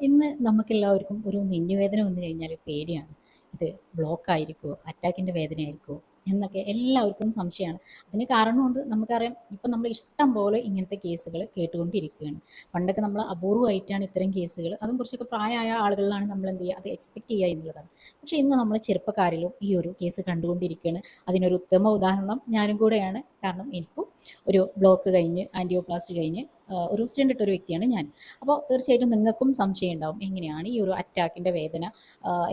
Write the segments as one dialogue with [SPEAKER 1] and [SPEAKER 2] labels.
[SPEAKER 1] ഇന്ന് നമുക്കെല്ലാവർക്കും ഒരു നെഞ്ഞുവേദന വന്നു കഴിഞ്ഞാൽ പേടിയാണ്. ഇത് ബ്ലോക്ക് ആയിരിക്കുമോ അറ്റാക്കിന്റെ വേദന ആയിരിക്കുമോ എന്നൊക്കെ എല്ലാവർക്കും സംശയമാണ്. അതിന് കാരണമുണ്ട് നമുക്കറിയാം. ഇപ്പം നമ്മൾ ഇഷ്ടം പോലെ ഇങ്ങനത്തെ കേസുകൾ കേട്ടുകൊണ്ടിരിക്കുകയാണ്. പണ്ടൊക്കെ നമ്മൾ അപൂർവമായിട്ടാണ് ഇത്തരം കേസുകൾ. അതും കുറച്ചൊക്കെ പ്രായമായ ആളുകളിലാണ് നമ്മൾ എന്ത് ചെയ്യുക? അത് എക്സ്പെക്ട് ചെയ്യുക എന്നുള്ളതാണ്. പക്ഷേ ഇന്ന് നമ്മൾ ചെറുപ്പക്കാരിലും ഈ ഒരു കേസ് കണ്ടുകൊണ്ടിരിക്കുകയാണ്. അതിനൊരു ഉത്തമ ഉദാഹരണം ഞാനും കൂടെയാണ്. കാരണം എനിക്കും ഒരു ബ്ലോക്ക് കഴിഞ്ഞ് ആന്റിയോപ്ലാസ്റ്റ് കഴിഞ്ഞ് ഒരു സ്റ്റെൻഡ് ഇട്ട ഒരു വ്യക്തിയാണ് ഞാൻ. അപ്പോൾ തീർച്ചയായിട്ടും നിങ്ങൾക്കും സംശയം ഉണ്ടാവും എങ്ങനെയാണ് ഈ ഒരു അറ്റാക്കിന്റെ വേദന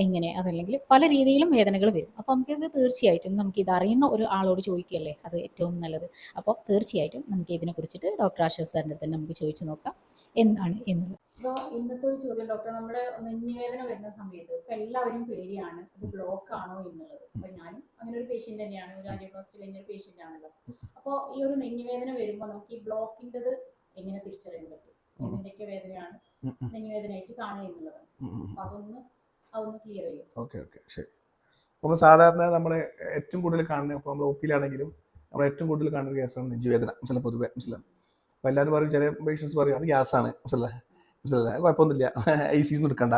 [SPEAKER 1] എങ്ങനെ? അതല്ലെങ്കിൽ പല രീതിയിലും വേദനകൾ വരും. അപ്പോൾ നമുക്കിത് തീർച്ചയായിട്ടും നമുക്ക് ഇത് അറിയുന്ന ഒരു ആളോട് ചോദിക്കുകയല്ലേ അത് ഏറ്റവും നല്ലത്. അപ്പോൾ തീർച്ചയായിട്ടും നമുക്ക് ഇതിനെ കുറിച്ചിട്ട് ഡോക്ടർ അശോക് സാറിന്റെ തന്നെ നമുക്ക് ചോദിച്ചു നോക്കാം എന്താണ് എന്നുള്ളത്. അപ്പോൾ ഇന്നത്തെ ഒരു ചോദ്യം ഡോക്ടർ നമ്മുടെ നെഞ്ഞുവേദന വരുന്ന സമയത്ത് ഇപ്പം എല്ലാവരും പേടിയാണ് ഇത് ബ്ലോക്ക് ആണോ എന്നുള്ളത്. അപ്പോൾ ഞാനും അങ്ങനെ ഒരു പേഷ്യന്റ് തന്നെയാണ് ഒരു ആന്റിയോപ്ലാസ്റ്റ് കഴിഞ്ഞ ഒരു പേഷ്യന്റ് ആണല്ലോ. അപ്പോൾ ഈ ഒരു നെഞ്ഞുവേദന വരുമ്പോൾ നമുക്ക് ഈ ബ്ലോക്കിന്റെത് എങ്ങനെ തിരിച്ചറിയാൻ പറ്റും? എന്തൊക്കെ വേദനയാണ്? നെഞ്ഞുവേദനയായിട്ട് കാണുക എന്നുള്ളതാണ് അതൊന്ന് അതൊന്ന് ക്ലിയർ ചെയ്യും.
[SPEAKER 2] Okay okay. ശരി. നമ്മൾ സാധാരണ നമ്മൾ ഏറ്റവും കൂടുതൽ കാണുന്ന ഇപ്പോൾ നമ്മൾ ഒ പിയിലാണെങ്കിലും നമ്മൾ ഏറ്റവും കൂടുതൽ കാണുന്ന കേസാണ് നെഞ്ചുവേദന മനസ്സിലെ പൊതുവെ മനസ്സിലെ അപ്പോൾ എല്ലാവരും പറയും ചില പേഷ്യൻസ് പറയും അത് ഗ്യാസാണ് മനസ്സിലെ മനസ്സിലെ കുഴപ്പമൊന്നുമില്ല. ഐ സി ഒന്നും എടുക്കണ്ട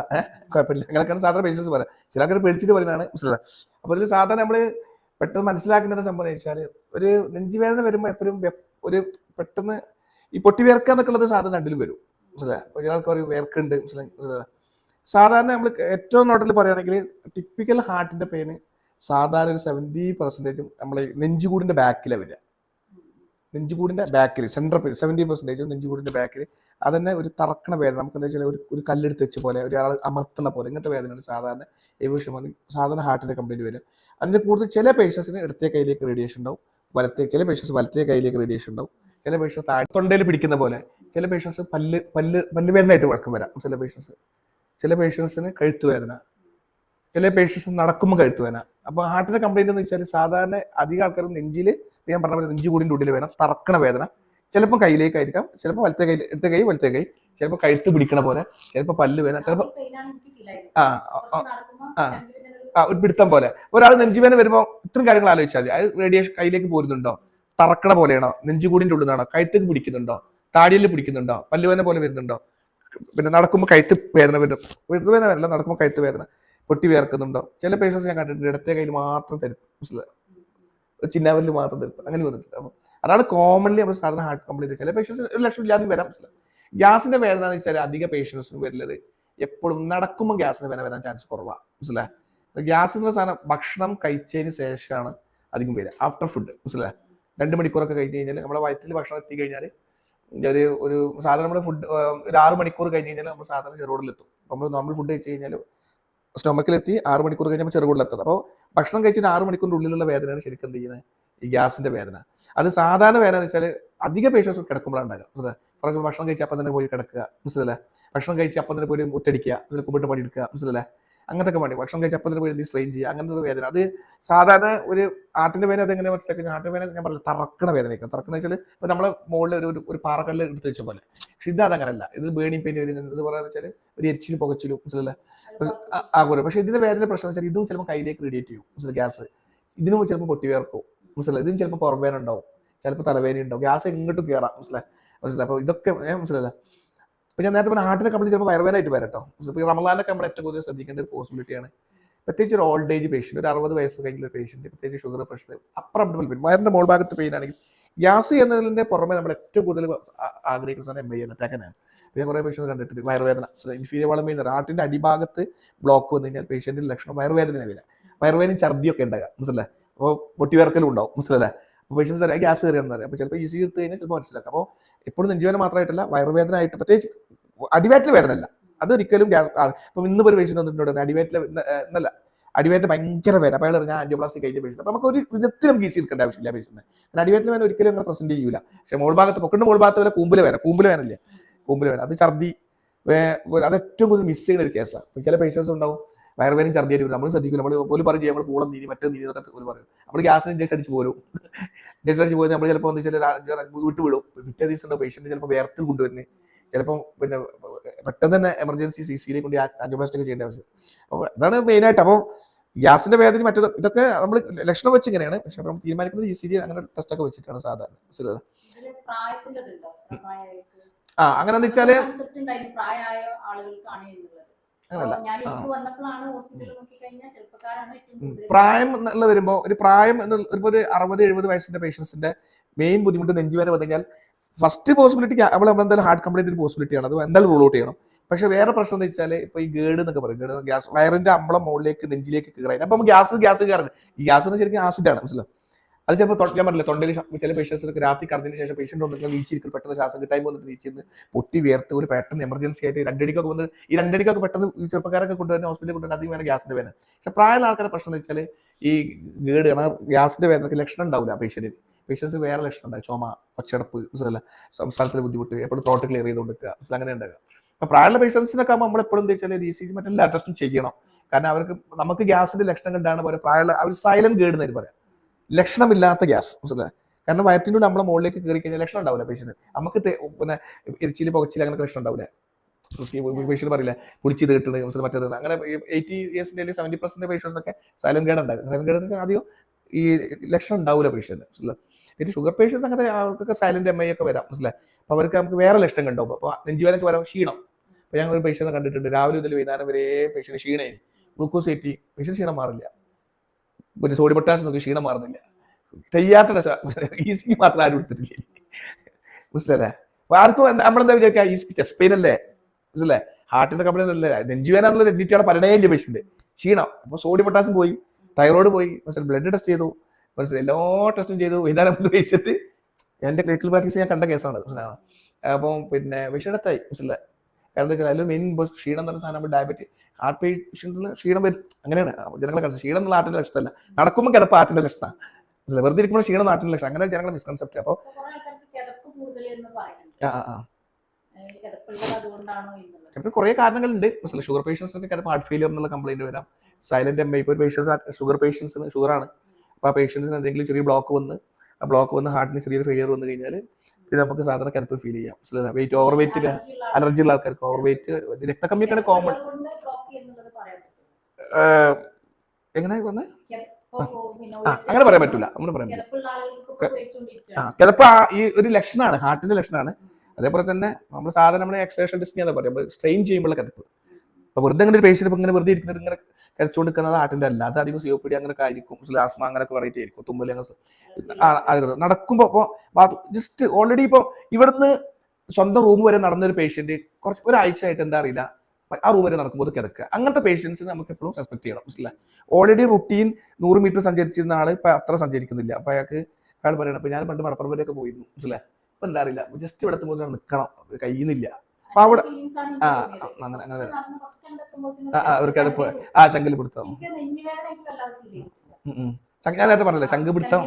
[SPEAKER 2] കുഴപ്പമില്ല. അങ്ങനെയൊക്കെയാണ് സാധാരണ പേഷ്യൻസ് പറയാം. ചില ആൾക്കാർ പേടിച്ചിട്ട് പറയുന്നതാണ് മനസ്സിലെ അപ്പോൾ ഇതിൽ സാധാരണ നമ്മൾ പെട്ടെന്ന് മനസ്സിലാക്കേണ്ടത് സംഭവം വെച്ചാൽ ഒരു നെഞ്ചുവേദന വരുമ്പോൾ എപ്പോഴും ഒരു പെട്ടെന്ന് ഈ പൊട്ടി വേർക്കുക എന്നൊക്കെയുള്ളത് സാധാരണ രണ്ടിലും വരും. അപ്പോൾ ചില വേർക്കുണ്ട് സാധാരണ നമ്മൾ ഏറ്റവും നോട്ടിൽ പറയുകയാണെങ്കിൽ ടിപ്പിക്കൽ ഹാർട്ടിന്റെ പെയിന് സാധാരണ ഒരു സെവന്റി പെർസെന്റേജും നമ്മൾ നെഞ്ചുകൂടിന്റെ ബാക്കിലാണ് വരിക. നെഞ്ചുകൂടിന്റെ ബാക്കിൽ സെൻട്രൽ പെയിൻ സെവന്റി പെർസെന്റേജും നെഞ്ചുകൂടിന്റെ ബാക്കിൽ അതന്നെ ഒരു തറക്കണ വേദന. നമുക്ക് എന്താ വെച്ചാൽ ഒരു ഒരു കല്ലെടുത്ത് വെച്ച പോലെ ഒരാൾ അമർത്തണ പോലെ ഇങ്ങനത്തെ വേദനയാണ് സാധാരണ ഏവിഷം സാധാരണ ഹാർട്ടിന്റെ കംപ്ലീറ്റ് വരും. അതിന്റെ കൂടുതൽ ചില പേഷ്യൻസിന് ഇടത്തെ കയ്യിലേക്ക് റേഡിയേഷൻ ഉണ്ടാവും. വലത്തെ ചില പേഷ്യൻസ് വലത്തെ കയ്യിലേക്ക് റേഡിയേഷൻ ഉണ്ടാവും. ചില പേഷ്യൻസ് താഴെ തൊണ്ടയിൽ പിടിക്കുന്ന പോലെ ചില പേഷ്യൻസ് പല്ല് പല്ല് പല്ല് വേദനയായിട്ട് വഴക്കം വരാം. ചില പേഷ്യൻസ് ചില പേഷ്യൻസിന് കഴുത്ത് വേദന ചില പേഷ്യൻസ് നടക്കുമ്പോൾ കഴുത്ത് വേദന അപ്പോൾ ഹാർട്ടിന്റെ കംപ്ലൈന്റ് എന്ന് വെച്ചാൽ സാധാരണ അധികം ആൾക്കാർ നെഞ്ചിൽ ഞാൻ പറഞ്ഞ പോലെ നെഞ്ചു കൂടിന്റെ ഉള്ളിൽ വേണം തറക്കണ വേദന. ചിലപ്പോൾ കയ്യിലേക്കായിരിക്കാം ചിലപ്പോൾ വലത്തെ കൈ എടുത്ത കൈ വലത്തെ കൈ ചിലപ്പോൾ കഴുത്ത് പിടിക്കണ പോലെ ചിലപ്പോൾ പല്ല് വേദന ചിലപ്പോൾ ആ, ആ, ആ. ആ ഒരു പിടുത്തം പോലെ. ഒരാൾ നെഞ്ചുവേദന വരുമ്പോൾ ഇത്രയും കാര്യങ്ങൾ ആലോചിച്ചാൽ മതി. അത് റേഡിയേഷൻ കയ്യിലേക്ക് പോരുന്നുണ്ടോ? തറക്കണ പോലെയാണോ? നെഞ്ചുകൂടിന്റെ ഉള്ളിൽ നിന്നാണോ കഴുത്തേക്ക് പിടിക്കുന്നുണ്ടോ? താടിയിൽ പിടിക്കുന്നുണ്ടോ? പല്ലുവേദന പോലെ വരുന്നുണ്ടോ? പിന്നെ നടക്കുമ്പോൾ കഴുത്ത് വേദന വരും. വെറുതെ വേദന വരില്ല നടക്കുമ്പോൾ കഴുത്ത് വേദന. പൊട്ടി വേർക്കുന്നുണ്ടോ ചില പേഷ്യൻസ് ഞാൻ കണ്ടിട്ടുണ്ട് ഇടത്തെ കയ്യിൽ മാത്രം തരും ചിന്നാവലിൽ മാത്രം തരും അങ്ങനെ വന്നിട്ടുണ്ട്. അപ്പോൾ അതാണ് കോമൺലി നമ്മൾ സാധാരണ ഹാർട്ട് കംപ്ലൈന്റ് ചില പേഷ്യൻസ് ഒരു ലക്ഷം ഇല്ലാതെ വരാം? ഗ്യാസിന്റെ വേദന എന്ന് വെച്ചാൽ അധിക പേഷ്യൻസിന് വരുന്നത് എപ്പോഴും നടക്കുമ്പോൾ ഗ്യാസിന് വേദന വരാൻ ചാൻസ് കുറവാണ് മനസ്സിലായോ? ഗ്യാസ് എന്ന സാധനം ഭക്ഷണം കഴിച്ചതിന് ശേഷമാണ് അധികം വരിക. ആഫ്റ്റർ ഫുഡ് മനസ്സിലായോ? രണ്ട് മണിക്കൂറൊക്കെ കഴിഞ്ഞ് കഴിഞ്ഞാൽ നമ്മുടെ വയറ്റിൽ ഭക്ഷണം എത്തി കഴിഞ്ഞാൽ ഒരു ഒരു സാധാരണ നമ്മുടെ ഫുഡ് ഒരു ആറ് മണിക്കൂർ കഴിഞ്ഞ് കഴിഞ്ഞാൽ നമ്മൾ സാധാരണ ചെറുകൂടിലെത്തും നമ്മൾ നോർമൽ ഫുഡ് കഴിച്ച് കഴിഞ്ഞാൽ സ്റ്റൊമക്കിലെത്തി ആറ് മണിക്കൂർ കഴിഞ്ഞാൽ ചെറുകോടിലെത്തും അപ്പോൾ ഭക്ഷണം കഴിച്ചിട്ട് ആറ് മണിക്കൂറിന്റെ ഉള്ളിലുള്ള വേദനയാണ് ശരിക്കും എന്ത് ചെയ്യുന്നത്? ഈ ഗ്യാസിന്റെ വേദന. അത് സാധാരണ വേദന എന്ന് വെച്ചാൽ അധിക പേഷ്യൻസ് കിടക്കുമ്പോഴാണ് ഉണ്ടാകുക ഫോർ എക്സാമ്പിൾ ഭക്ഷണം കഴിച്ച് അപ്പം തന്നെ പോയി കിടക്കുക. മനസ്സിലല്ലേ ഭക്ഷണം കഴിച്ച് അപ്പം തന്നെ പോയി ഒറ്റടിക്കുക കുമ്പിട്ട് പണിയെടുക്കുക. മനസ്സിലല്ലേ അങ്ങനത്തെ ഒക്കെ വേണ്ടി. ഭക്ഷണം കഴിച്ച് അപ്പം തന്നെ പോയി സ്ട്രെയിൻ ചെയ്യുക അങ്ങനത്തെ ഒരു വേദന. അത് സാധാരണ ഒരു ആട്ടിന്റെ വേദന അതെങ്ങനെ മനസ്സിലാക്കുക ആട്ടിന്റെ വേദന ഞാൻ പറഞ്ഞു തറക്കണ വേദനയൊക്കെ തറക്കണ വെച്ചാൽ ഇപ്പൊ നമ്മളെ മുകളിൽ ഒരു ഒരു- പാറക്കല്ല് എടുത്ത് വെച്ച പോലെ. പക്ഷെ ഇത് അതങ്ങനല്ല. ഇത് ബേണി പെയിൻ വരുന്നത് ഇതുപോലെ വെച്ചാൽ ഒരു എരിച്ചിലും പുകച്ചിലും ചില ആകുമല്ലോ പക്ഷേ ഇതിന്റെ ഇതിന്റെ വേദന പ്രശ്നം വെച്ചാൽ ഇതും ചിലപ്പോൾ കയ്യിലേക്ക് റേഡിയേറ്റ് ചെയ്യും. മനസ്സിലെ ഗ്യാസ്. ഇതിനും ചിലപ്പോൾ പൊട്ടി വേർക്കും. മനസ്സിലായി ഇതിനും ചിലപ്പോൾ പുറമേന ഉണ്ടാവും. ചിലപ്പോൾ തലവേദന ഉണ്ടാവും. ഗ്യാസ് എങ്ങോട്ടും കയറാം മനസ്സിലായി മനസ്സിലായി അപ്പോൾ ഇതൊക്കെ മനസ്സിലല്ല മനസ്സിലായില്ല? ഇപ്പൊ ഞാൻ നേരത്തെ പറഞ്ഞ ഹാർട്ടിനെ കംപ്ലീറ്റ് ചിലപ്പോൾ വയറുവേനായിട്ട് വരട്ടോ ഇപ്പൊ ഈ റമലാനൊക്കെ നമ്മൾ ഏറ്റവും കൂടുതൽ ശ്രദ്ധിക്കേണ്ട ഒരു പോസിബിലിറ്റിയാണ് പ്രത്യേകിച്ച് ഒരു ഓൾഡ് ഏജ് പേഷ്യന്റ് ഒരു അറുപത് വയസ്സ് ഒരു പേഷ്യന്റ് പ്രത്യേകിച്ച് sugar pressure upper abdominal pain വയറിന്റെ മോൾ ഭാഗത്ത് പെയിൻ ആണെങ്കിൽ ഗ്യാസ് എന്നതിന്റെ പുറമെ നമ്മൾ ഏറ്റവും കൂടുതൽ ആഗ്രഹിക്കുന്ന സാധനം എം ഐ എൻ അറ്റാക്കനാണ് പിന്നെ കുറേ പേഷ്യൻസ് കണ്ടിട്ടുണ്ട് വയറുവേദന ഇൻഫീരിയർ വളം ചെയ്യുന്ന ഹാർട്ടിന്റെ അടിഭാഗത്ത് ബ്ലോക്ക് വന്നു കഴിഞ്ഞാൽ പേഷ്യന്റിന്റെ ലക്ഷണം വയറുവേദന വരില്ല വയറുവേദനയും ഛർദിയൊക്കെ ഉണ്ടാകാം മനസ്സിലല്ലേ അപ്പോൾ പൊട്ടിവേർക്കലും ഉണ്ടാവും. മനസ്സിലല്ലേ പേഷ്യൻസ് തരാം ഗ്യാസ് എന്ന് പറയാം. അപ്പോൾ ചിലപ്പോൾ ഈസി എടുത്ത് കഴിഞ്ഞാൽ ചിലപ്പോൾ മനസ്സിലാക്കാം. അപ്പോൾ എപ്പോഴും നെഞ്ചുവേദന മാത്രമായിട്ടല്ല വയറുവേദന ആയിട്ട് പ്രത്യേകിച്ച് അടിവയറ്റിലെ വേദന അല്ല. അതൊരിക്കലും ഗ്യാസ് ഇപ്പം ഇന്ന് ഒരു പേഷ്യന്റ് വന്നിട്ടുണ്ട് അടിവയറ്റിലെ എന്നല്ല അടിവയറ്റ് ഭയങ്കര വേദന. അപ്പോൾ അയാൾ ഞാൻ ആന്റിയോപ്ലാസ്റ്റിക് കഴിഞ്ഞ പേഷ്യന്റ് അപ്പോൾ നമുക്ക് ഒരു വിധത്തിൽ നമുക്ക് എടുക്കേണ്ട ആവശ്യമില്ല പേഷ്യന്റ് കാരണം അടിവയറ്റിൽ വേദന ഒരിക്കലും അങ്ങനെ പ്രസന്റ് ചെയ്യൂല. പക്ഷേ മോൾ ഭാഗത്ത് പൊക്കണ്ട മോൾ ഭാഗത്ത് വരെ കൂമ്പിൽ വേദന. കൂമ്പിൽ വേദനയില്ല കൂമ്പിൽ വേദന. അത് ഛർദി അത് ഏറ്റവും കൂടുതൽ മിസ് ചെയ്യുന്ന ഒരു കേസാണ് ചില പേഷ്യൻസ് ഉണ്ടാവും വയറുവേദന ഛർദി ആയിട്ട് വരും. നമ്മൾ ശ്രദ്ധിക്കും നമ്മൾ പോലും പറയും നമ്മൾ പൂളം നീതി മറ്റേ നീതി എന്നൊക്കെ പോലും പറയും. നമ്മൾ ഗ്യാസിന് ഇഞ്ചക്ഷൻ അടിച്ച് പോരും. അടിച്ച് പോയി നമ്മൾ ചിലപ്പോൾ എന്ന് വെച്ചാൽ വിട്ടുവിടും പിറ്റേ ദിവസം പേഷ്യന്റ് ചിലപ്പോൾ വേർത്തിൽ കൊണ്ടുവരുന്നത് ചിലപ്പോൾ പിന്നെ പെട്ടെന്ന് തന്നെ എമർജൻസി സി സിയിലേക്ക് കൊണ്ട് ആന്റിബയോട്ടിക് ചെയ്യേണ്ട ആവശ്യം. അപ്പോൾ അതാണ് മെയിനായിട്ട് അപ്പോൾ ഗ്യാസിന്റെ വേദന മറ്റേ ഇതൊക്കെ നമ്മൾ ലക്ഷണം വെച്ച് ഇങ്ങനെയാണ്. പക്ഷെ നമ്മൾ തീരുമാനിക്കുന്നത് ഈ സി അങ്ങനെ ടെസ്റ്റ് ഒക്കെ വെച്ചിട്ടാണ് സാധാരണ?
[SPEAKER 1] പ്രായമായിട്ട്?
[SPEAKER 2] ആ അങ്ങനെ
[SPEAKER 1] വെച്ചാൽ പ്രായമായ ആളുകൾക്കാണ്
[SPEAKER 2] പ്രായം എന്നുള്ള വരുമ്പോൾ ഒരു പ്രായം എന്നുള്ള ഒരു അറുപത് എഴുപത് വയസ്സിന്റെ പേഷ്യൻസിന്റെ മെയിൻ ബുദ്ധിമുട്ട് നെഞ്ചുവേദന വരെ കഴിഞ്ഞാൽ ഫസ്റ്റ് പോസിബിലിറ്റി നമ്മൾ എന്തായാലും ഹാർട്ട് കംപ്ലീറ്റ് ഒരു പോസിബിലിറ്റി ആണ്. അത് എന്തായാലും റൂൾ ഔട്ട് ചെയ്യണം. പക്ഷെ വേറെ പ്രശ്നം എന്ന് വെച്ചാൽ ഇപ്പൊ ഈ ഗേഡ് എന്നൊക്കെ പറയും. ഗേഡ് ഗ്യാസ് വയറിന്റെ അമ്പളം മുകളിലേക്ക് നെഞ്ചിലേക്ക് കയറാൻ. അപ്പം ഗ്യാസ് ഗ്യാസ് കയറുന്നത് ഈ ഗ്യാസ് എന്ന് ശരിക്കും ആസിഡ് ആണ്. മനസ്സിലാവും അത് ചിലപ്പോൾ ഞാൻ പറഞ്ഞില്ല തൊണ്ടയിൽ ചില പേഷ്യൻസിനൊക്കെ രാത്രി കടന്നതിന് ശേഷം പേഷ്യന്റ് ഒന്നും വീച്ചിരിക്കും പെട്ടെന്ന് ശ്വാസം കിട്ടാൻ വന്നിട്ട് വീച്ചിരുന്ന് പൊട്ടി വേർത്ത് ഒരു പെട്ടെന്ന് എമർജൻസി ആയിട്ട് രണ്ടടിക്കൊക്കെ വന്ന് ഈ രണ്ടടിക്കൊക്കെ പെട്ടെന്ന് ചെറുപ്പക്കാരൊക്കെ കൊണ്ടുവരുന്ന ഹോസ്പിറ്റലിൽ കൊണ്ടുവരുന്ന അധികം വേണം ഗ്യാസിന്റെ വേദന. പക്ഷെ പ്രായമുള്ള ആൾക്കാരുടെ പ്രശ്നം എന്ന് വെച്ചാൽ ഈ ഗേഡ് കാരണം ഗ്യാസിന്റെ വേദനക്ക് ലക്ഷണം ഉണ്ടാവില്ല പേഷ്യന്റിന് പേഷ്യൻസ് വേറെ ലക്ഷണം ഉണ്ടാവും. ചുമ ഒച്ചടപ്പ് മനസ്സിലല്ല സംസ്ഥാനത്തിലെ ബുദ്ധിമുട്ട് എപ്പോഴും ത്രോട്ട് ക്ലിയർ ചെയ്ത് കൊടുക്കുക അങ്ങനെ ഉണ്ടാകുക അപ്പൊ പ്രായമുള്ള പേഷ്യൻസിനൊക്കെ ആകുമ്പോൾ നമ്മൾ എപ്പോഴും എന്താ വെച്ചാൽ ഡി സി മറ്റെല്ലാ ടെസ്റ്റും ചെയ്യണം. കാരണം അവർക്ക് നമുക്ക് ഗ്യാസിന്റെ ലക്ഷണം കണ്ടാണ് പോലെ പ്രായമുള്ള അവർ സൈലന്റ് ഗേഡ് എന്ന് പറയാം. ലക്ഷണമില്ലാത്ത ഗ്യാസ്. മനസ്സിലായി? കാരണം വയറ്റിന്റെ നമ്മളെ മുകളിലേക്ക് കയറി കഴിഞ്ഞാൽ ലക്ഷണം ഉണ്ടാവില്ല പേഷ്യന് നമുക്ക് പിന്നെ എരിച്ചിൽ പുകച്ചിൽ അങ്ങനെ ലക്ഷണം ഉണ്ടാവില്ല. പേഷ്യന്റ് പറയില്ല പുളിച്ച് തീട്ടുണ്ട് മറ്റേ അങ്ങനെ എയ്റ്റി ഇയേഴ്സിന്റെ അല്ലെങ്കിൽ സെവന്റി പെർസെന്റ് പേഷ്യൻസിനൊക്കെ സൈലന്റ് ഗേഡ് ഉണ്ടാകും സൈലം ഗേഡ് ആദ്യം ഈ ലക്ഷണം ഉണ്ടാവില്ല പേഷ്യന് മനസ്സിലായി? പിന്നെ ഷുഗർ പേഷ്യൻസ് അങ്ങനത്തെ അവർക്കൊക്കെ സൈലന്റ് എം ഐ ഒക്കെ വരാം. മനസ്സിലായി? അപ്പോൾ അവർക്ക് നമുക്ക് വേറെ ലക്ഷണം കണ്ടാവും നെഞ്ചു നെഞ്ചുവേദന വരാം ക്ഷീണം. അപ്പോൾ ഞാൻ ഒരു പേഷ്യനെ കണ്ടിട്ടുണ്ട്. രാവിലെ മുതൽ വൈകുന്നേരം വരെ പേഷ്യന്റ് ക്ഷീണേ ഗ്ലൂക്കോസ് ഏറ്റി. പേഷ്യൻ ക്ഷീണം മാറില്ല. പിന്നെ സോഡി പൊട്ടാസ് നോക്കി ക്ഷീണം മാറുന്നില്ല. തെയ്യാത്ത ഈസി മാത്രം ആരും എടുത്തിട്ടില്ല. മനസ്സിലല്ലേ ആർക്കും നമ്മളെന്താ വിചാരിക്കുക ഈസി ചെസ്റ്റ് പെയിൻ അല്ലേ? മനസ്സിലേ ഹാർട്ടിന്റെ അല്ലേ? നെഞ്ചുവേന എന്നുള്ള ഡീറ്റാണ് പറയണേ ഇല്ല പേഷ്യന്റ് ക്ഷീണം. അപ്പൊ സോഡി പൊട്ടാസും പോയി. തൈറോയിഡ് പോയി. മനസ്സിലായി? ബ്ലഡ് ടെസ്റ്റ് ചെയ്തു. മനസ്സിലായി? എല്ലാ ടെസ്റ്റും ചെയ്തു. വൈകുന്നേരം പേഷ്യന്റ് എന്റെ ക്ലിനിക്കൽ പ്രാക്ടീസ് ഞാൻ കണ്ട കേസാണ് മനസ്സിലായോ? അപ്പം പിന്നെ വിഷയത്തായി മനസ്സിലായി? കാരണം വെച്ചാൽ അതിൽ മെയിൻ ക്ഷീണം പറഞ്ഞ സാധനം ഡയബറ്റി ഡയബറ്റിക് ഹാർട്ട് പേഷ്യന്റിന് ക്ഷീണം വരും. അങ്ങനെയാണ്. ജനങ്ങളെ കണ്ടത് ക്ഷീണം എന്നുള്ള ആട്ടിന്റെ ലക്ഷണമല്ല നടക്കുമ്പോൾ കിടപ്പ് ആട്ടിന്റെ ലക്ഷണമാണ് വെറുതെ ഇരിക്കുമ്പോൾ ക്ഷീണം നാട്ടിന്റെ ലക്ഷണം. അങ്ങനെ ജനങ്ങളെ മിസ്കൺസെപ്റ്റ് അപ്പോൾ ആ ആ ചിലപ്പോൾ കുറേ കാരണങ്ങളുണ്ട്. ഷുഗർ പേഷ്യൻസിനൊക്കെ ചിലപ്പോൾ ഹാർട്ട് ഫെയിലിയർ എന്നുള്ള കംപ്ലൈന്റ് വരാം. സൈലന്റ് എം ഇപ്പോൾ ഒരു പേഷ്യൻസ് ഷുഗർ പേഷ്യൻസിന് ഷുഗറാണ്. അപ്പോൾ ആ പേഷ്യൻസിന് എന്തെങ്കിലും ചെറിയ ബ്ലോക്ക് വന്ന് ആ ബ്ലോക്ക് വന്ന് ഹാർട്ടിന് ചെറിയൊരു ഫെയിലിയർ വന്നു കഴിഞ്ഞാൽ പിന്നെ നമുക്ക് സാധാരണ കിടപ്പ് ഫീൽ ചെയ്യാം. വെയിറ്റ് ഓവർ വെയിറ്റ് അലർജി ഉള്ള ആൾക്കാർക്ക് ഓവർ വെയിറ്റ് രക്തക്കമ്മിയൊക്കെയാണ് കോമൺ. എങ്ങനെ ആ അങ്ങനെ പറയാൻ പറ്റൂല. അങ്ങനെ പറയാൻ പറ്റില്ല ആ
[SPEAKER 1] ചിലപ്പോ
[SPEAKER 2] ചിലപ്പോൾ ഈ ഒരു ലക്ഷണമാണ് ഹാർട്ടിന്റെ ലക്ഷണമാണ്. അതേപോലെ തന്നെ നമ്മൾ സാധാരണ നമ്മുടെ എക്സേഷൻ ഡിസ്നി എന്ന് പറയും നമ്മൾ സ്ട്രെയിൻ ചെയ്യുമ്പോഴുള്ള കിടപ്പ്. അപ്പൊ വെറുതെ ഇങ്ങനെ ഒരു ഇങ്ങനെ വെറുതെ ഇരിക്കുന്നത് ഇങ്ങനെ കരച്ചുകൊണ്ട് നിൽക്കുന്നത് ഹാർട്ടിന്റെ അല്ല. അത് അധികം ഡി അങ്ങനെ ആയിരിക്കും. ആസ്മ അങ്ങനെയൊക്കെ വെറൈറ്റി ആയിരിക്കും. തുമ്പൽ അങ്ങനെ നടക്കുമ്പോൾ ഇപ്പോൾ ജസ്റ്റ് ഓൾറെഡി ഇപ്പോൾ ഇവിടുന്ന് സ്വന്തം റൂം വരെ നടന്നൊരു പേഷ്യന്റ് കുറച്ച് ഒരാഴ്ച ആയിട്ട് എന്താ അറിയില്ല. ആ റൂം വരെ നടക്കുമ്പോൾ കിടക്കുക. അങ്ങനത്തെ പേഷ്യൻസ് നമുക്ക് എപ്പോഴും റെസ്പെക്ട് ചെയ്യണം. മനസ്സിലായി? ഓൾറെഡി റുട്ടീൻ നൂറ് മീറ്റർ സഞ്ചരിച്ചിരുന്ന ആൾ ഇപ്പൊ അത്ര സഞ്ചരിക്കുന്നില്ല. അപ്പൊ അയാൾക്ക് അയാൾ പറയണം അപ്പൊ ഞാൻ പണ്ട് മടപ്പുറം വരെയൊക്കെ പോയിരുന്നു. മനസ്സിലായി? ഇപ്പൊ എന്താ അറിയില്ല. ജസ്റ്റ് ഇവിടെ എത്തുമ്പോൾ നിൽക്കണം കഴിയുന്നില്ല അപ്പൊ അവിടെ ആ. അങ്ങനെ അങ്ങനെ.
[SPEAKER 1] എത്തുമ്പോഴത്തേനും
[SPEAKER 2] ആ, ചങ്കിൽ പിടുത്തം. ഞാൻ നേരത്തെ പറഞ്ഞില്ലേ ചങ്ക് പിടുത്തം.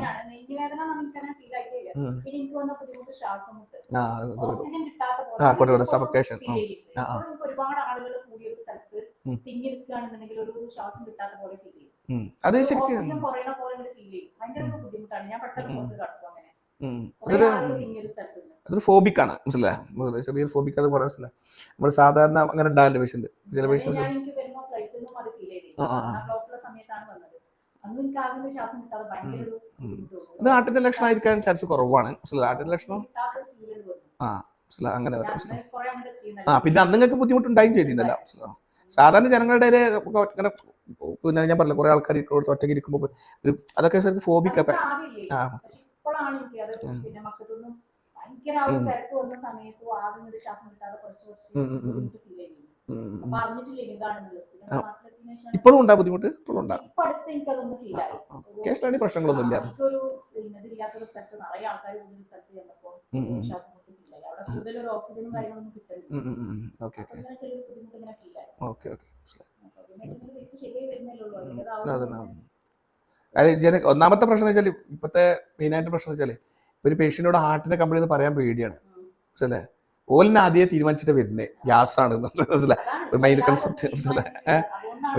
[SPEAKER 2] ആ
[SPEAKER 1] ഓക്സിജൻ കിട്ടാത്ത
[SPEAKER 2] ആ,
[SPEAKER 1] തിങ്ങി നിൽക്കുകയാണെന്നുണ്ടെങ്കിൽ ഒരു ശ്വാസം കിട്ടാത്ത പോലെ ഫീൽ ചെയ്യും.
[SPEAKER 2] അത് ശരിക്കും
[SPEAKER 1] കുറയണ പോലെ ഫീൽ ചെയ്യും. ഭയങ്കര ബുദ്ധിമുട്ടാണ്. ഞാൻ പെട്ടെന്ന്. പുറത്ത് കിടക്കും അങ്ങനെ. സ്ഥലത്ത്.
[SPEAKER 2] അതൊരു ഫോബിക് ആണ്. മനസ്സിലായി? ചെറിയൊരു ഫോബിക് അത് പറയാൻ മനസ്സിലായി നമ്മൾ സാധാരണ അങ്ങനെ ഉണ്ടാവില്ല പേഷ്യന്റ് ചില പേഷ്യൻസ്
[SPEAKER 1] അത്
[SPEAKER 2] ആട്ടിന്റെ. ലക്ഷണം ആയിരിക്കാൻ ചാൻസ് കുറവാണ്. മനസ്സിലായി? ആട്ടിന്റെ ലക്ഷണം. ആ മനസ്സിലായി? അങ്ങനെ വരാം. ആ പിന്നെ അന്ന് നിങ്ങൾക്ക് ബുദ്ധിമുട്ടുണ്ടായും ചെയ്തിരുന്നല്ലോ. മനസ്സിലാവും സാധാരണ ജനങ്ങളുടെ ഇടയിൽ ഇങ്ങനെ പിന്നെ ഞാൻ പറഞ്ഞില്ല കുറെ ആൾക്കാർ ഒറ്റയ്ക്ക് ഇരിക്കുമ്പോൾ ഒരു അതൊക്കെ ശരിക്കും? ആ.
[SPEAKER 1] പക്ഷെ ഇപ്പോഴാണ് എനിക്ക് അത്
[SPEAKER 2] ഉം.
[SPEAKER 1] പിന്നെ മക്കൾക്കൊന്നും ഭയങ്കര ആ ഒരു തിരക്ക് വന്ന സമയത്ത് ആദ്യം ഒരു ശ്വാസം കിട്ടാതെ കുറച്ച് കുറച്ച് ഫീൽ ചെയ്യുന്നു അപ്പൊ അറിഞ്ഞിട്ടില്ല ഇതാണെന്നുള്ളത് പിന്നെ നാട്ടിലെത്തിയതിനു ശേഷം
[SPEAKER 2] ഇപ്പോഴും ഉണ്ടാ ബുദ്ധിമുട്ട്? ഇപ്പോഴും ഉണ്ടാ?
[SPEAKER 1] ഇപ്പൊ അടുത്ത് എനിക്കതൊന്ന് ഫീൽ ആയി
[SPEAKER 2] പ്രശ്നങ്ങളൊന്നും ഇല്ല.
[SPEAKER 1] എനിക്കൊരു ഇതില്ലാത്തൊരു സ്ഥലത്ത് നിറയെ ആൾക്കാർ കൂടുതൽ സ്ഥലത്ത് ചെന്നപ്പോൾ
[SPEAKER 2] ഉം, ഉം.
[SPEAKER 1] ശ്വാസം മുട്ട് ഫീൽ ആയി. അവിടെ കൂടുതൽ ഒരു ഓക്സിജനും കാര്യങ്ങളൊന്നും കിട്ടുന്നില്ല
[SPEAKER 2] ഉം, ഉം, ഉം, ഉം.
[SPEAKER 1] അപ്പൊ ഇങ്ങനെ ചെറിയൊരു ബുദ്ധിമുട്ട് ഇങ്ങനെ ഫീൽ ആയി.
[SPEAKER 2] Okay okay.
[SPEAKER 1] ശരിയായി
[SPEAKER 2] ഒന്നാമത്തെ പ്രശ്നം വെച്ചാൽ ഇപ്പോഴത്തെ മെയിനായിട്ട് പ്രശ്നം വെച്ചാൽ ഒരു പേഷ്യന്റിനോട് ഹാർട്ടിന്റെ കംപ്ലൈന്റ് പറയാൻ പേടിയാണ്. മനസ്സിലേ ഓലിന് ആദ്യം തീരുമാനിച്ചിട്ട് വരുന്നത് ഗ്യാസ് ആണ് ഒരു
[SPEAKER 1] മൈൻഡ്
[SPEAKER 2] കൺസെപ്റ്റ്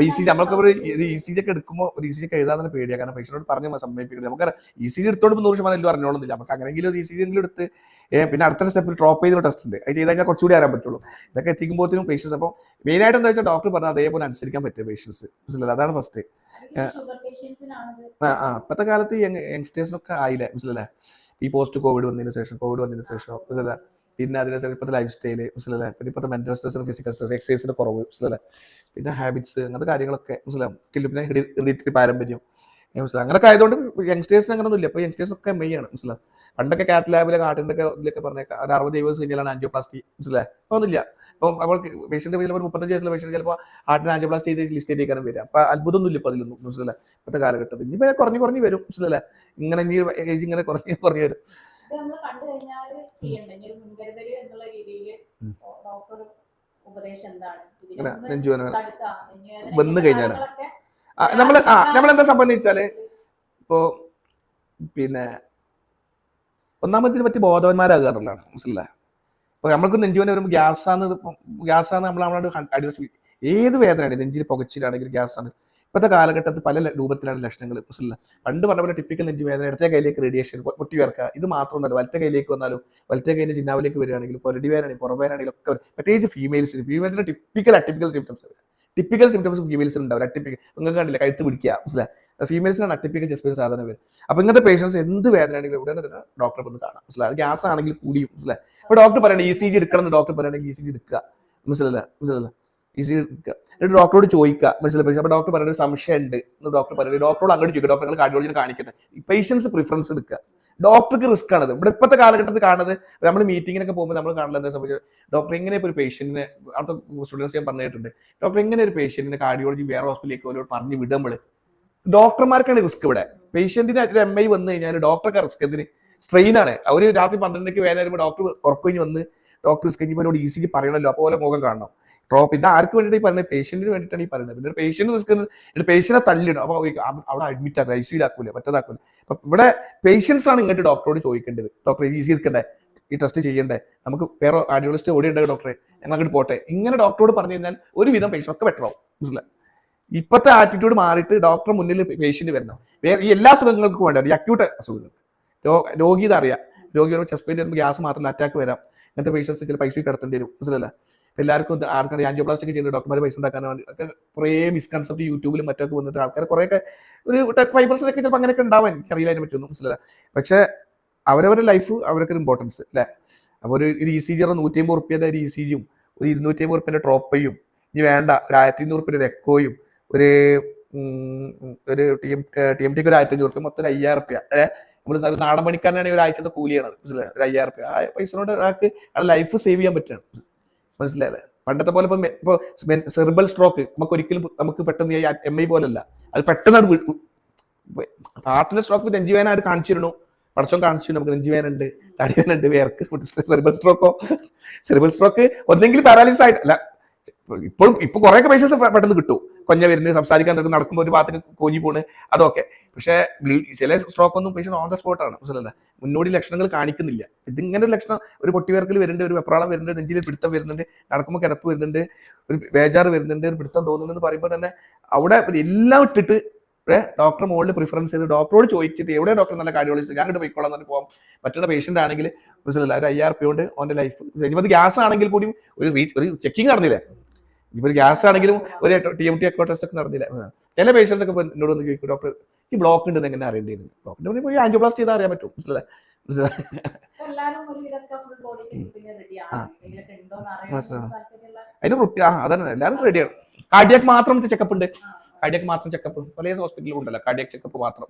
[SPEAKER 2] ഇ സി നമ്മൾക്ക് ഒരു ഇ സി ജി ഒക്കെ എടുക്കുമ്പോൾ ഒരു ഇ സി ജി ഒക്കെ എഴുതാൻ തന്നെ പേടിയാണ് കാരണം പേഷ്യനോട് പറഞ്ഞ് സമ്മതിപ്പിക്കുന്നത് നമുക്ക് ഇ സി ജി എടുത്തോണ്ട് നൂറ് ശതമാനം എല്ലാം അറിഞ്ഞോളുന്നില്ല നമുക്ക് അങ്ങനെങ്കിലും ഒരു ഇ സി ജി എങ്കിലും എടുത്ത് പിന്നെ അടുത്ത സ്റ്റെപ്പിൽ ഡ്രോപ്പ് ചെയ്തൊരു ടെസ്റ്റ് ഉണ്ട്. അത് ചെയ്ത് കഴിഞ്ഞാൽ കുറച്ചുകൂടി അറിയാൻ പറ്റുള്ളൂ. ഇതൊക്കെ എത്തിക്കുമ്പോഴത്തേനും പേഷ്യൻസ് അപ്പോൾ മെയിനായിട്ട് എന്താ വെച്ചാൽ ഡോക്ടർ പറഞ്ഞാൽ അതേപോലെ അനുസരിക്കാൻ പറ്റും പേഷ്യൻസ് മനസ്സിലല്ലേ അതാണ് ഫസ്റ്റ് ആ ആ. ഇപ്പോഴത്തെ കാലത്ത് യങ്സ്റ്റേഴ്സിനൊക്കെ ആയില്ലേ? മനസ്സിലല്ലേ ഈ പോസ്റ്റ് കോവിഡ് വന്നതിന് ശേഷം കോവിഡ് വന്നതിന് ശേഷം മനസ്സിലല്ലേ പിന്നെ അതിനെ ഇപ്പോഴത്തെ ലൈഫ് സ്റ്റൈൽ മനസ്സിലല്ലേ പിന്നെ ഇപ്പോഴത്തെ മെന്റൽ സ്ട്രെസ് ഫിസിക്കൽ സ്ട്രെസ് എക്സസൈസിന്റെ കുറവ് മനസ്സിലല്ലേ പിന്നെ ഹാബിറ്റ്സ് അങ്ങനത്തെ കാര്യങ്ങളൊക്കെ മനസ്സിലാവും? പിന്നെ ഹെറിഡിറ്ററി പാരമ്പര്യം മനസ്സിലാവും അങ്ങനെയൊക്കെ ആയതുകൊണ്ട് യങ്സ്റ്റേഴ്സിന് അങ്ങനെ ഒന്നുമില്ല ഇപ്പോൾ യങ്സ്റ്റേഴ്സ് ഒക്കെ മെയ് ആണ്. മനസ്സിലാവും പണ്ടൊക്കെ കാറ്റ് ലാബിലെ കാട്ടിന്റെ ഒക്കെ ഇതിലൊക്കെ പറഞ്ഞേക്കാം ഒരു അറുപത് ദിവസം കഴിഞ്ഞാലാണ് ആൻജിയോപ്ലാസ്റ്റി മനസ്സിലായി? അപ്പോൾ ഒന്നുമില്ല ഇപ്പോൾ അവൾക്ക് പേഷ്യന്റ് ചിലപ്പോൾ ഒരു മുപ്പത്തഞ്ച് വയസ്സുള്ള പേഷ്യന്റ് ചിലപ്പോൾ ഹാർട്ടിന് ആൻജിയോപ്ലാസ്റ്റി ചെയ്ത് ലിസ്റ്റ് ചെയ്തേക്കാനും വരിക. അപ്പോൾ അത്ഭുതമൊന്നുമില്ല ഇപ്പോൾ അതിലൊന്നും. മനസ്സിലായി? ഇപ്പോഴത്തെ കാലഘട്ടത്തിൽ. ഇനിയിപ്പോൾ കുറഞ്ഞു കുറഞ്ഞു വരും. മനസ്സിലല്ലേ ഇങ്ങനെ ഇനി ഏജ് ഇങ്ങനെ കുറഞ്ഞ് കുറഞ്ഞു വരും.
[SPEAKER 1] നമ്മൾ കണ്ടു കഴിഞ്ഞാൽ ചെയ്യണ്ട? ഇനി ഒരു മുൻകരുതൽ എന്നുള്ള രീതിയിൽ ഡോക്ടർ ഉപദേശം എന്താണ്?
[SPEAKER 2] വന്നു കഴിഞ്ഞാൽ നമ്മൾ നമ്മൾ എന്താ സംബന്ധിച്ചാൽ ഇപ്പോ പിന്നെ ഒന്നാമതിനെ പറ്റി ബോധവന്മാരാകുക എന്നുള്ളതാണ്. മനസ്സിലായി ഇപ്പോൾ നമ്മൾക്ക് നെഞ്ചുവിനെ വരുമ്പോൾ ഗ്യാസാന്ന് ഗ്യാസാന്ന് നമ്മൾ നമ്മളോട് അടിവശം ഏത് വേദനയാണ് നെഞ്ചിൽ പുകച്ചിലാണെങ്കിലും ഗ്യാസാണ്. ഇപ്പോഴത്തെ കാലഘട്ടത്തിൽ പല രൂപത്തിലാണ് ലക്ഷണങ്ങൾ മനസ്സിലില്ല പണ്ട് പറഞ്ഞ പോലെ ടിപ്പിക്കൽ നെഞ്ച് വേദന ഇടത്തെ കയ്യിലേക്ക് റേഡിയേഷൻ പൊട്ടി വേർക്കുക ഇത് മാത്രമല്ല വലത്തെ കയ്യിലേക്ക് വന്നാലും വലത്തെ കയ്യിൽ ചിന്നാവിലേക്ക് വരികയാണെങ്കിലും വേദനയാണ് പുറം പുറവേദനയാണെങ്കിലും ഒക്കെ. പ്രത്യേകിച്ച് ഫീമെയിൽസിന് ഫീമെയിൽസിന് typical atypical symptoms typical symptoms ഫീമെയിൽസിന് ഉണ്ടാവില്ല. അട്ടിപ്പിക്കൽ നിങ്ങൾക്ക് കണ്ടില്ല? കഴുത്ത് പിടിക്കുക. മനസ്സിലായി ഫീമെയിൽസിനാണ് അട്ടിപ്പിക്കൽ ചെസ്റ്റ് പെയിൻ സാധാരണ വരും. അപ്പൊ ഇങ്ങനത്തെ പേഷ്യൻസ് എന്ത് വേദന ആണെങ്കിലും ഉടനെ തന്നെ ഡോക്ടറെ ഒന്ന് കാണാം. മനസ്സിലായി? ഗ്യാസ് ആണെങ്കിൽ കൂടിയും മനസ്സിലായി? അപ്പൊ ഡോക്ടർ പറയണേ ഇ സി ജി എടുക്കണം എന്ന് ഡോക്ടർ പറയണെങ്കിൽ ഇ സി ജി എടുക്കുക. മനസ്സിലല്ല? മനസ്സിലല്ല? ഇ സി ജി എടുക്കുക. എന്നിട്ട് ഡോക്ടറോട് ചോദിക്കുക. മനസ്സിലായി? അപ്പൊ ഡോക്ടർ പറയുന്നത് സംശയം ഉണ്ട് എന്ന് ഡോക്ടർ പറയുന്നത് ഡോക്ടറോട് അങ്ങോട്ട് ചോദിക്കുക. ഡോക്ടർ കാർഡിയോളജിനെ കാണിക്കട്ടെ. പേഷ്യൻസ് പ്രിഫറൻസ് എടുക്കുക. ഡോക്ടർക്ക് റിസ്ക് ആണത്. ഇവിടെ ഇപ്പോഴത്തെ കാലഘട്ടത്തിൽ കാണുന്നത് നമ്മൾ മീറ്റിങ്ങിനൊക്കെ പോകുമ്പോൾ നമ്മൾ കാണുന്നത് എന്താ സംഭവിച്ചത്? ഡോക്ടർ എങ്ങനെ ഒരു പേഷ്യന്റിനെ അവിടുത്തെ സ്റ്റുഡൻസ് ഞാൻ പറഞ്ഞിട്ടുണ്ട്. ഡോക്ടർ എങ്ങനെ ഒരു പേഷ്യന്റിനെ കാർഡിയോളജി വേറെ ഹോസ്പിറ്റലിലേക്ക് പോലും പറഞ്ഞ് വിടുമ്പോൾ ഡോക്ടർമാർക്കാണ് റിസ്ക് ഇവിടെ. പേഷ്യന്റിന് ഒരു എം ഐ വന്നു കഴിഞ്ഞാൽ ഡോക്ടർക്ക് റിസ്ക് എന്തിന്? സ്ട്രെയിൻ ആണ്. അവർ രാത്രി പന്ത്രണ്ടരയ്ക്ക് വേദന വരുമ്പോൾ ഡോക്ടർ ഉറക്കഴിഞ്ഞ് വന്ന് ഡോക്ടർ റിസ്ക് കഴിഞ്ഞപ്പോൾ സി ജി പറയണല്ലോ. അപ്പോൾ മുഖം കാണണം. ഡ്രോപ്പ് ഇത് ആർക്ക് വേണ്ടിയിട്ട് ഈ പറയുന്നത്? പേഷ്യന്റിന് വേണ്ടിയിട്ടാണ് ഈ പറയുന്നത്. പിന്നെ പേഷ്യന്റ് റിസ്ക് എന്നിട്ട് പേഷ്യനെ തള്ളിയിടും അപ്പോൾ അവിടെ അഡ്മിറ്റ് ആക്കുക ഐ സിയിലാക്കൂല മറ്റേതാക്കൂല അപ്പൊ ഇവിടെ പേഷ്യൻസ് ആണ് ഇങ്ങോട്ട് ഡോക്ടറോട് ചോദിക്കേണ്ടത്. ഡോക്ടർ ഈ സി ഈ ടെസ്റ്റ് ചെയ്യണ്ടേ? നമുക്ക് വേറെ കാർഡിയോളജിസ്റ്റ് ഓടി ഉണ്ട് ഡോക്ടറെ ഞങ്ങൾ അങ്ങോട്ട് പോട്ടെ. ഇങ്ങനെ ഡോക്ടറോട് പറഞ്ഞു കഴിഞ്ഞാൽ ഒരുവിധം പേഷ്യൻ ഒക്കെ ബെറ്റർ ആവും. മനസ്സിലായി? ഇപ്പോഴത്തെ ആറ്റിറ്റ്യൂഡ് മാറിയിട്ട് ഡോക്ടർ മുന്നിൽ പേഷ്യന്റ് വരണം വേറെ ഈ എല്ലാ അസുഖങ്ങൾക്കും വേണ്ട ഈ അക്യൂട്ട് അസുഖങ്ങൾ രോ- രോഗി ഇതറിയാം രോഗി വരുമ്പോൾ ചെസ്റ്റ് പെയിൻ വരുമ്പോൾ ഗ്യാസ് മാത്രമല്ല അറ്റാക്ക് വരാം. ഇങ്ങനത്തെ പേഷ്യൻസ് ചില പൈസ കിടത്തേണ്ടി വരും. മനസ്സിലല്ല എല്ലാവർക്കും ആർക്കാണ് ആൻജിയോപ്ലാസ്റ്റിക് ചെയ്ത് ഡോക്ടർമാർ പൈസ ഉണ്ടാക്കാൻ വേണ്ടി ഒക്കെ കുറേ മിസ്കൺസെപ്റ്റ് യൂട്യൂബിലും മറ്റൊക്കെ വന്നിട്ട് ആൾക്കാർ കുറേയൊക്കെ ഒരു ടെക് പെർസെന്റ് ഒക്കെ ചിലപ്പോൾ അങ്ങനെയൊക്കെ ഉണ്ടാവാൻ എനിക്കറിയില്ല അതിനെ പറ്റുന്നു മനസ്സിലല്ല പക്ഷേ അവരവരുടെ ലൈഫ് അവരൊക്കെ ഇമ്പോർട്ടൻസ് അല്ലേ അപ്പോൾ ഒരു ഒരു ഇ സി ജി നൂറ്റി അമ്പത് റുപ്യയുടെ ഒരു ഇ സി ജിയും ഒരു ഇരുന്നൂറ്റി അമ്പത് റുപ്യന്റെ ട്രോപ്പയും ഇനി വേണ്ട. ഒരു ആയിരത്തി ഇരുന്നൂറ് റുപ്യന്റെ എക്കോയും ഒരു ഒരു ടി എം ടി എം ടിക്ക് ഒരു ആയിരത്തി അഞ്ഞൂറ് മൊത്തം ഒരു അയ്യായിരം റുപ്യ. നമ്മൾ നാടൻ പണിക്കാരനാണെങ്കിൽ ഒരു ആഴ്ചത്തെ കൂലിയാണ് മനസ്സിലായത് ഒരു അയ്യായിരം റുപ്യ. ആ പൈസനോട് ഒരാൾക്ക് ആ ലൈഫ് സേവ് ചെയ്യാൻ പറ്റുകയാണ്. മനസ്സിലായത് പണ്ടത്തെ പോലെ ഇപ്പം ഇപ്പോൾ സെർബൽ സ്ട്രോക്ക് നമുക്ക് ഒരിക്കലും നമുക്ക് പെട്ടെന്ന് എം ഐ പോലല്ല. അത് പെട്ടെന്ന് ഹാർട്ടിന്റെ സ്ട്രോക്ക് നെഞ്ചുവേനായിട്ട് കാണിച്ചിരുന്നു പടച്ചോൻ കാണിച്ചു നമുക്ക് നെഞ്ചുവേന ഉണ്ട് തടിവേന ഉണ്ട് വേർക്ക് സെർബൽ സ്ട്രോക്കോ സെർബൽ സ്ട്രോക്ക് ഒന്നെങ്കിൽ പാരാലിസ് ആയിട്ട് അല്ല ഇപ്പോഴും ഇപ്പൊ കുറെ പൈസ പെട്ടെന്ന് കിട്ടും. കൊഞ്ഞ വരുന്നത് സംസാരിക്കാൻ തുടങ്ങി നടക്കുമ്പോൾ ഒരു ഭാഗത്തേക്ക് കോഞ്ഞി പോണ് അതൊക്കെ. പക്ഷേ ചില സ്ട്രോക്ക് ഒന്നും പേഷ്യൻ ഓൺ ദ സ്പോട്ടാണ് മനസ്സിലല്ല മുന്നോടി ലക്ഷണങ്ങൾ കാണിക്കുന്നില്ല. ഇതിങ്ങനെ ഒരു ലക്ഷണം ഒരു പൊട്ടിവേർക്കൽ വരുന്നുണ്ട് ഒരു വെപ്രാളം വരുന്നുണ്ട് നെഞ്ചിൽ പിടുത്തം വരുന്നുണ്ട് നടക്കുമ്പോൾ കിടപ്പ് വരുന്നുണ്ട് ഒരു ബേജാറ് വരുന്നുണ്ട് ഒരു പിടുത്തം തോന്നുന്നുണ്ടെന്ന് പറയുമ്പോൾ തന്നെ അവിടെ എല്ലാം ഇട്ടിട്ട് ഡോക്ടർ മുകളിൽ പ്രിഫറൻസ് ചെയ്ത് ഡോക്ടറോട് ചോദിച്ചിട്ട് എവിടെ ഡോക്ടർ നല്ല കാർഡിയോളജിസ്റ്റ് ഞാൻ അങ്ങോട്ട് പോയിക്കോളാം എന്ന് പോകാം മറ്റുള്ള പേഷ്യന്റ് ആണെങ്കിൽ മനസ്സിലല്ല ഒരു ആർ പി കൊണ്ട് ഓന്റെ ലൈഫ് ഇനിയിപ്പത് ഗ്യാസ് ആണെങ്കിൽ കൂടി ഒരു ഒരു ചെക്കിങ് നടന്നില്ലേ? ഇപ്പൊ ഒരു ഗ്യാസ് ആണെങ്കിലും ഒരു T M T echo test ഒക്കെ നടന്നില്ല. ചില പേഷ്യൻസ് ഒക്കെ എന്നോട് ഒന്ന് ചോദിക്കും ഡോക്ടർ ഈ ബ്ലോക്ക് ഉണ്ടെന്ന് എങ്ങനെ അറിയേണ്ടത് മുന്നിൽ പോയി ആൻജിയോപ്ലാസ്റ്റ് ചെയ്താൽ അറിയാൻ പറ്റും.
[SPEAKER 1] മനസ്സിലെ
[SPEAKER 2] അതിന് വൃത്തി ആ അതാണ് എല്ലാവരും റെഡിയാണ് കാർഡിയാക്ക് മാത്രം ചെക്കപ്പ് ഉണ്ട്.
[SPEAKER 1] കാർഡിയക്
[SPEAKER 2] കാർഡിയാക്ക് മാത്രം ചെക്കപ്പ് പല ഹോസ്പിറ്റലിലും ഉണ്ടല്ലോ. കാർഡിയാക്ക് ചെക്കപ്പ് മാത്രം.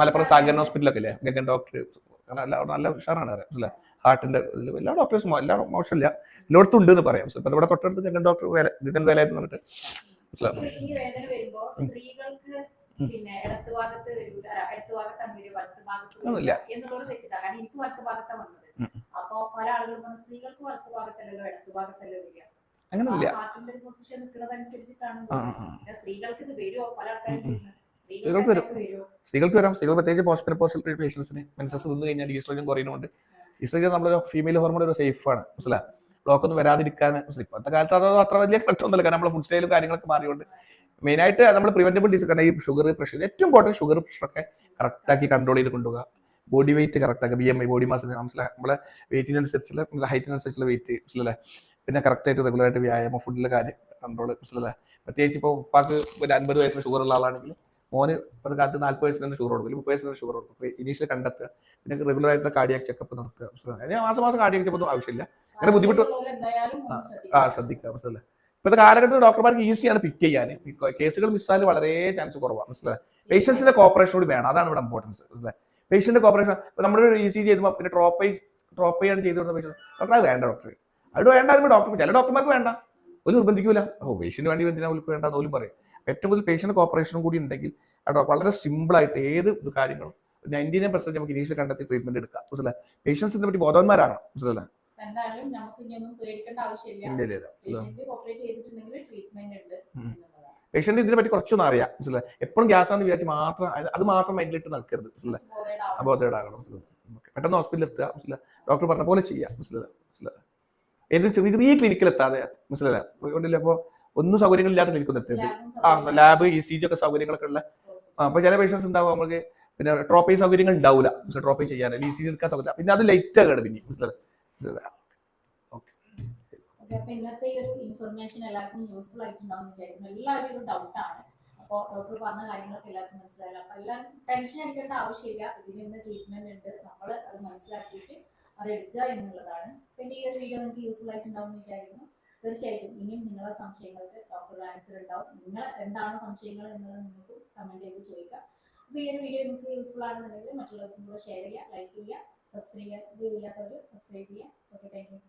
[SPEAKER 2] മലപ്പുറം സാഗരൻ ഹോസ്പിറ്റലൊക്കെ അല്ലേ ഗഗൻ ഡോക്ടർ നല്ല നല്ല ഉഷാറാണ് അറിയാം അല്ലേ ഹാർട്ടിന്റെ ഇതിൽ എല്ലാ ഡോക്ടേഴ്സും എല്ലാ മോശമില്ല. എല്ലായിടത്തും ഉണ്ട് എന്ന് പറയാം ഇപ്പൊ ഇവിടെ തൊട്ടടുത്ത് ചെങ്കൻ ഡോക്ടർ വേല നിതൻ വേല എന്ന് പറഞ്ഞിട്ട് അങ്ങനെ
[SPEAKER 1] പിന്നെ ഇടത്ത് ഭാഗത്ത് ഇടത്ത് ഭാഗത്താണ് വരിക വലത്ത് ഭാഗത്ത്
[SPEAKER 2] ഒന്നുമില്ല.
[SPEAKER 1] എന്നുള്ളത് തെറ്റിദ്ധാരണ. കാരണം എനിക്ക് വലത്ത് ഭാഗത്താണ് വന്നത്. അപ്പൊ പല ആളുകളും സ്ത്രീകൾക്ക് വലത്ത് ഭാഗത്തല്ലല്ലോ ഇടത്ത് ഭാഗത്തല്ലോ വരിക.
[SPEAKER 2] അങ്ങനെയല്ല
[SPEAKER 1] സ്ത്രീകൾക്ക് ഇത് വരുമോ പല ആൾക്കാരും.
[SPEAKER 2] സ്ത്രീകൾക്ക് വരും.
[SPEAKER 1] സ്ത്രീകൾക്ക്
[SPEAKER 2] വരാം. സ്ത്രീകൾ പ്രത്യേകിച്ച് പോസ്റ്റ് പേഷ്യൻസിന് മെൻസസ് നിന്ന് കഴിഞ്ഞാൽ ഈസ്ട്രോജൻ കുറയുന്നുണ്ട്. ഈസ്ട്രോജൻ നമ്മളൊരു ഫീമെയിൽ ഹോർമോൺ ഒരു സേഫ് ആണ്. മനസ്സിലായി? ബ്ലോക്ക് ഒന്നും വരാതിരിക്കാൻ ഇപ്പോഴത്തെ കാലത്ത് അത് അത്ര വലിയ കഷ്ടമൊന്നുമില്ല കാരണം നമ്മുടെ ഫുഡ് സ്റ്റൈലും കാര്യങ്ങളൊക്കെ മാറിയുണ്ട്. മെയിൻ ആയിട്ട് നമ്മൾ പ്രിവെന്റബിൾ ഡിസീസ് കാരണം ഈ ഷുഗർ പ്രഷർ ഏറ്റവും ഇമ്പോർട്ടന്റ് ഷുഗർ പ്രഷറൊക്കെ കറക്റ്റ് ആക്കി കൺട്രോൾ ചെയ്ത് കൊണ്ടുപോകുക ബോഡി വെയിറ്റ് കറക്റ്റ് ആക്കുക. B M I body mass മനസ്സിലായി നമ്മളെ വെയിറ്റിനനുസരിച്ചുള്ള നമ്മുടെ ഹൈറ്റിനനുസരിച്ചുള്ള വെയിറ്റ് മനസ്സിലല്ലേ പിന്നെ കറക്റ്റ് ആയിട്ട് റെഗുലർ ആയിട്ട് വ്യായാമം ഫുഡിലെ കാര്യം കൺട്രോൾ മനസ്സിലല്ലേ പ്രത്യേകിച്ച് ഇപ്പോൾ ഉപ്പാക്ക് ഒരു അൻപത് വയസ്സിന് ഷുഗർ ഉള്ള ആളാണെങ്കിൽ മോന് ഇപ്പോഴത്തെ കാലത്ത് നാൽപ്പത് വയസ്സിന് ഷുഗർ കൊടുക്കും മുപ്പത് വയസ്സിന് ഷുഗർ കൊടുക്കും. ഇനീഷ്യൽ കണ്ടെത്തുക. പിന്നെ റെഗുലർ ആയിട്ടുള്ള കാർഡിയാക് ചെക്കപ്പ് നടത്തുക. മാസം മാസം കാർഡിയാക് ചെക്കപ്പ് ഒന്നും ആവശ്യമില്ല. അങ്ങനെ ബുദ്ധിമുട്ട് ആ. ശ്രദ്ധിക്കുക. മനസ്സിലെ ഇപ്പോഴത്തെ കാലഘട്ടത്തിൽ ഡോക്ടർമാർക്ക് ഈസിയാണ് പിക്ക് ചെയ്യാൻ. കേസുകൾ മിസ്സായാലും വളരെ ചാൻസ് കുറവാണ് മനസ്സിലായി? പേഷ്യൻസിന്റെ കോപ്പറേഷൻ കൂടി വേണം. അതാണ് ഇവിടെ ഇമ്പോർട്ടൻസ് മനസ്സിലായി? പേഷ്യന്റ് കോപ്പറേഷൻ നമ്മുടെ ഇ സി ചെയ്യുമ്പോൾ പിന്നെ ഡ്രോപ്പ് ഡ്രോപ്പ് ചെയ്യാൻ ചെയ്തു കൊടുത്ത പേഷ്യൻ ഡോക്ടർ അത് വേണ്ട ഡോക്ടർ അവിടെ വേണ്ടാലും ഡോക്ടർ ചില ഡോക്ടർമാർക്ക് വേണ്ട. ഒരു നിർബന്ധിക്കൂല. ഓ പേഷ്യന്റ് വേണ്ടി എന്തിനാ വേണ്ട പോലും പറയും. ഏറ്റവും കൂടുതൽ പേഷ്യന്റ് കോപ്പറേഷനും കൂടി ഉണ്ടെങ്കിൽ ആ വളരെ സിമ്പിളായിട്ട് ഏത് കാര്യങ്ങളും നയന്റി നയൻ പെർസെന്റ് നമുക്ക് ഇനീഷ്യൽ കണ്ടെത്തി ട്രീറ്റ്മെന്റ് എടുക്കാം. മനസ്സിലെ പേഷ്യൻസിനെ പറ്റി ബോധവന്മാരാണ്. ഇല്ല
[SPEAKER 1] പേഷ്യന്റ്.
[SPEAKER 2] ഇതിനെ പറ്റി കുറച്ചൊന്നും അറിയാം. മനസ്സിലെ എപ്പോഴും ഗ്യാസ് ആണെന്ന് വിചാരിച്ച് മാത്രം അത് മാത്രം മൈൻഡിലിട്ട് നടക്കരുത്
[SPEAKER 1] മനസ്സിലെ.
[SPEAKER 2] അബോധേടാകണം പെട്ടെന്ന് ഹോസ്പിറ്റലിൽ എത്തുക. മനസ്സിലെ ഡോക്ടർ പറഞ്ഞ പോലെ ചെയ്യാം. മനസ്സിലെ മനസ്സിലെ ഏതൊരു ചെറിയ ചെറിയ ക്ലിനിക്കിൽ എത്താതെ. മനസ്സിലല്ലേ അതുകൊണ്ടില്ല അപ്പോൾ ഒന്നും സൗകര്യങ്ങളില്ലാത്ത നിൽക്കുന്ന. എത്തരുത് ആ ലാബ് ഇ സി ജി ഒക്കെ സൗകര്യങ്ങളൊക്കെ ഉള്ള അപ്പൊ ചില പേഷ്യൻസ് ഉണ്ടാവും നമുക്ക് പിന്നെ ട്രോപ്പി സൗകര്യങ്ങൾ ഉണ്ടാവില്ല ട്രോപ്പി ചെയ്യാൻ ഇ സി ജി എടുക്കാൻ സൗകര്യം പിന്നെ അത് ലൈറ്റ് ആണ് പിന്നെ. മനസ്സിലായി? മനസ്സിലായോ?
[SPEAKER 1] ഓക്കെ അപ്പൊ ഇന്നത്തെ ഈ ഒരു ഇൻഫർമേഷൻ എല്ലാവർക്കും യൂസ്ഫുൾ ആയിട്ടുണ്ടാവും വിചാരിക്കുന്നു. എല്ലാവരും ഒരു ഡൗട്ടാണ് അപ്പോൾ ഡോക്ടർ പറഞ്ഞ കാര്യങ്ങളൊക്കെ എല്ലാവർക്കും മനസ്സിലായില്ല. അപ്പൊ എല്ലാം ടെൻഷൻ അടിക്കേണ്ട ആവശ്യമില്ല. ഇതിന് ഇന്ന് ട്രീറ്റ്മെന്റ് ഉണ്ട്. നമ്മൾ അത് മനസ്സിലാക്കിയിട്ട് അത് എടുക്കുക എന്നുള്ളതാണ്. പിന്നെ ഈ ഒരു വീഡിയോ നിങ്ങൾക്ക് യൂസ്ഫുൾ ആയിട്ടുണ്ടാവും എന്ന് വിചാരിക്കുന്നു. തീർച്ചയായിട്ടും. ഇനിയും നിങ്ങളുടെ സംശയങ്ങൾക്ക് ഡോക്ടറുടെ ആൻസർ ഉണ്ടാവും. നിങ്ങൾ എന്താണ് സംശയങ്ങൾ എന്നുള്ളത് നിങ്ങൾക്ക് കമന്റ് ചെയ്ത് ചോദിക്കാം. അപ്പോൾ ഈ ഒരു വീഡിയോ നിങ്ങൾക്ക് യൂസ്ഫുൾ ആണെന്നുണ്ടെങ്കിൽ മറ്റുള്ളവർക്കും കൂടെ ഷെയർ ചെയ്യുക ലൈക്ക് ചെയ്യുക സബ്സ്ക്രൈബ് ചെയ്യുക ചെയ്യാത്തവർ സബ്സ്ക്രൈബ് ചെയ്യുക. Okay thank